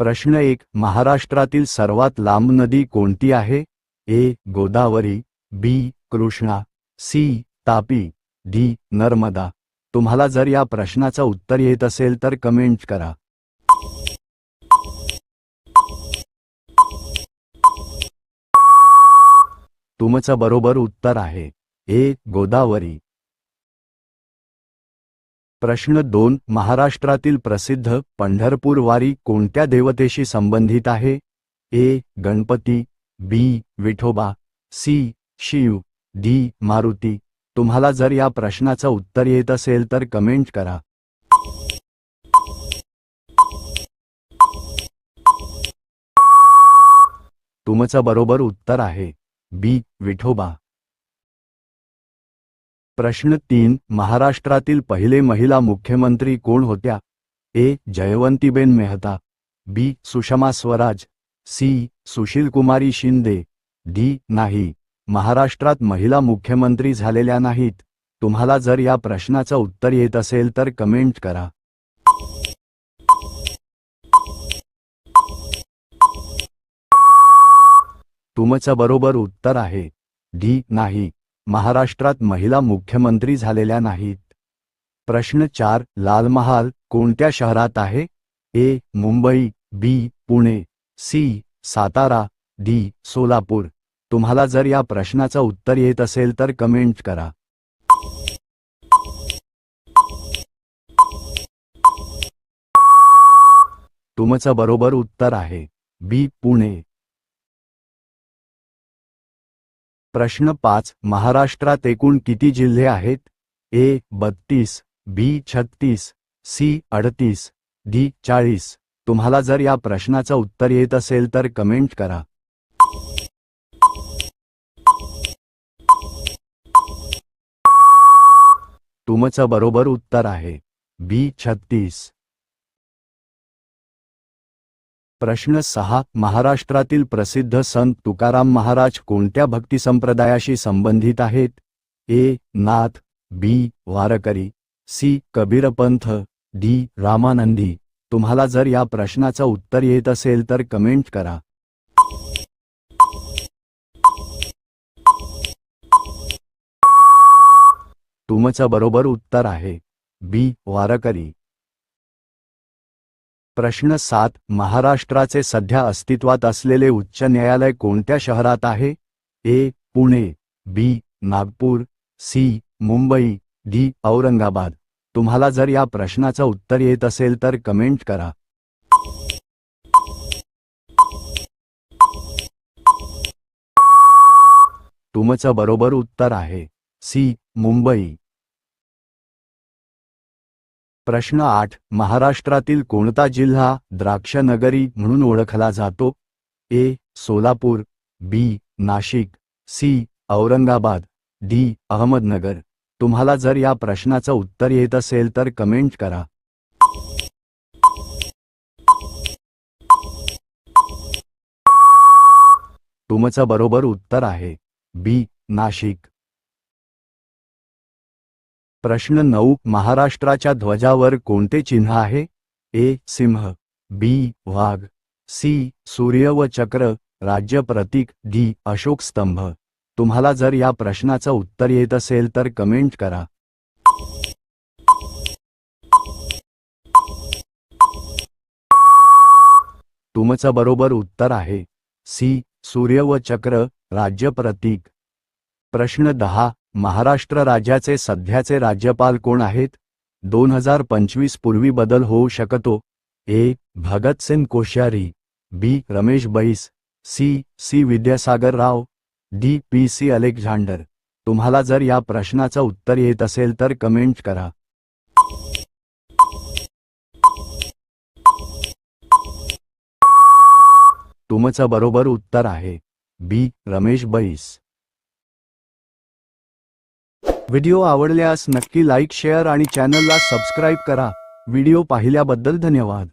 प्रश्न एक महाराष्ट्रातील सर्वात लांब नदी कोणती आहे? A Godavari B Krishna C Tapi D Narmada. तुम्हाला जर या प्रश्नाचं उत्तर येत असेल तर कमेंट करा. तुमचं बरोबर उत्तर आहे. ए गोदावरी. प्रश्न दोन महाराष्ट्रातील प्रसिद्ध पंढरपूर वारी कोणत्या देवतेशी संबंधित आहे? A Ganpati B Vithoba C Shiva D Maruti. तुम्हाला जर या प्रश्नाचं उत्तर येत असेल तर कमेंट करा. तुमचं बरोबर उत्तर आहे बी विठोबा. प्रश्न तीन महाराष्ट्रातील पहिले महिला मुख्यमंत्री कोण होत्या? A. Jayavantiben Mehta B. Sushma Swaraj C. Sushilkumari Shinde D. नाही. महाराष्ट्रात महिला मुख्यमंत्री झालेल्या नाहीत. तुम्हाला जर या प्रश्नाचं उत्तर येत असेल तर कमेंट करा. तुमचं बरोबर उत्तर आहे. डी. नाही. महाराष्ट्रात महिला मुख्यमंत्री झालेल्या नाहीत. प्रश्न चार लाल महाल कोणत्या शहरात आहे? A Mumbai B Pune C Satara D Solapur. तुम्हाला जर या प्रश्नाचं उत्तर येत असेल तर कमेंट करा. तुमचं बरोबर उत्तर आहे. बी पुणे. प्रश्न पाच. महाराष्ट्रात एकूण किती जिल्हे आहेत? ए. बत्तीस. बी. छत्तीस. सी. अडतीस. डी. चाळीस. तुम्हाला जर या प्रश्नाचं उत्तर येत असेल तर कमेंट करा. तुमचं बरोबर उत्तर आहे. बी. छत्तीस. प्रश्न सहा महाराष्ट्रातील प्रसिद्ध संत तुकाराम महाराज कोणत्या भक्ती संप्रदायाशी संबंधित आहेत? A Nath B Warkari C Kabirpanth D Ramanandi. तुम्हाला जर या प्रश्नाचं उत्तर येत असेल तर कमेंट करा. तुमचं बरोबर उत्तर आहे. बी वारकरी. प्रश्न सात. महाराष्ट्राचे सध्या अस्तित्वात असलेले उच्च न्यायालय कोणत्या शहरात आहे? A. Pune B. Nagpur C. Mumbai D. Aurangabad. तुम्हाला जर या प्रश्नाचं उत्तर येत असेल तर कमेंट करा. तुमचं बरोबर उत्तर आहे. सी. मुंबई. प्रश्न आठ. महाराष्ट्रातील कोणता जिल्हा द्राक्षनगरी म्हणून ओळखला जातो? A. Solapur B. Nashik C. Aurangabad D. Ahmednagar. तुम्हाला जर या प्रश्नाचं उत्तर येत असेल तर कमेंट करा. तुमचं बरोबर उत्तर आहे. बी. नाशिक. प्रश्न नऊ महाराष्ट्राच्या ध्वजावर कोणते चिन्ह आहे? ए सिंह बी वाघ सी सूर्य व चक्र राज्य प्रतीक डी अशोक स्तंभ. तुम्हाला जर या प्रश्नाचं उत्तर येत असेल तर कमेंट करा. तुमचं बरोबर उत्तर आहे. सी सूर्य व चक्र राज्य प्रतीक. प्रश्न दहा महाराष्ट्र राज्याचे सध्याचे राज्यपाल कोण आहेत? दोन हजार पंचवीस पूर्वी बदल होऊ शकतो. A. Bhagat Singh Koshyari. B. Ramesh Bais. C. C. Vidyasagar Rao. D. P. C. Alexander. तुम्हाला जर या प्रश्नाचं उत्तर येत असेल तर कमेंट करा. तुमचं बरोबर उत्तर आहे. बी. रमेश बैस. व्हिडिओ आवडल्यास नक्की लाईक शेअर आणि चॅनलला सबस्क्राईब करा. व्हिडिओ पाहिल्याबद्दल धन्यवाद.